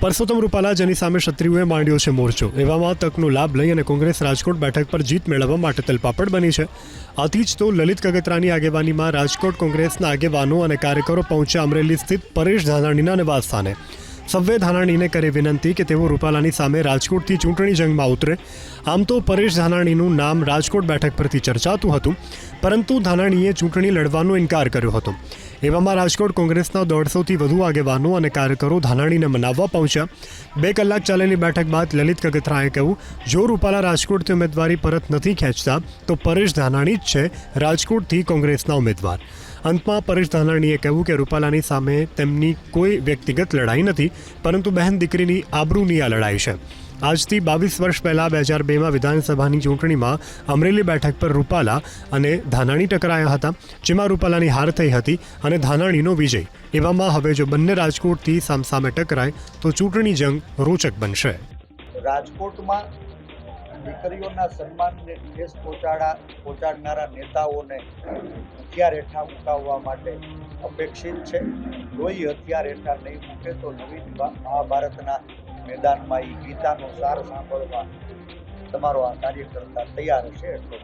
પરસોત્તમ રૂપાલા જેની સામે ક્ષત્રિયોએ માંડ્યો છે મોરચો. એવામાં તકનો લાભ લઈ અને કોંગ્રેસ રાજકોટ બેઠક પર જીત મેળવવા માટે તલપાપડ બની છે. આથી જ તો લલિત કગતરાની આગેવાનીમાં રાજકોટ કોંગ્રેસના આગેવાનો અને કાર્યકરો પહોંચ્યા અમરેલી સ્થિત પરેશ ધાનાણીના નિવાસ સ્થાને. સવ્વે ધાનાણીને કરી વિનંતી કે તેઓ રૂપાલાની સામે રાજકોટથી ચૂંટણી જંગમાં ઉતરે. આમ તો પરેશ ધાનાણીનું નામ રાજકોટ બેઠક પરથી ચર્ચાતું હતું, પરંતુ ધાનાણીએ ચૂંટણી લડવાનો ઇનકાર કર્યો હતો. એવામાં રાજકોટ કોંગ્રેસના દોઢસોથી વધુ આગેવાનો અને કાર્યકરો ધાનાણીને મનાવવા પહોંચ્યા. બે કલાક ચાલેલી બેઠક બાદ લલિત કગથરાએ કહ્યું, જો રૂપાલા રાજકોટથી ઉમેદવારી પરત નથી ખેંચતા, તો પરેશ ધાનાણી જ છે રાજકોટથી કોંગ્રેસના ઉમેદવાર. અંતમાં પરેશ ધાનાણીએ કહ્યું કે રૂપાલાની સામે તેમની કોઈ વ્યક્તિગત લડાઈ નથી, પરંતુ બહેન દીકરીની આબરૂની આ લડાઈ છે. આજથી બાવીસ વર્ષ પહેલાં બે હજાર બેમાં વિધાનસભાની ચૂંટણીમાં અમરેલી બેઠક પર રૂપાલા અને ધાનાણી ટકરાયા હતા, જેમાં રૂપાલાની હાર થઈ હતી અને ધાનાણીનો વિજય. એવામાં હવે જો બંને રાજકોટથી સામસામે ટકરાય, તો ચૂંટણી જંગ રોચક બનશે. રાજકોટમાં દીકરીઓના સન્માનને ઠેસ પહોંચાડા, પહોંચાડનારા નેતાઓને હથિયાર હેઠા મુકાવવા માટે અપેક્ષિત છે. કોઈ હથિયાર હેઠા નહીં મૂકે તો નવીન મહાભારતના મેદાનમાં એ ગીતાનો સાર સાંભળવા તમારો આ કાર્યકર્તા તૈયાર હશે એટલો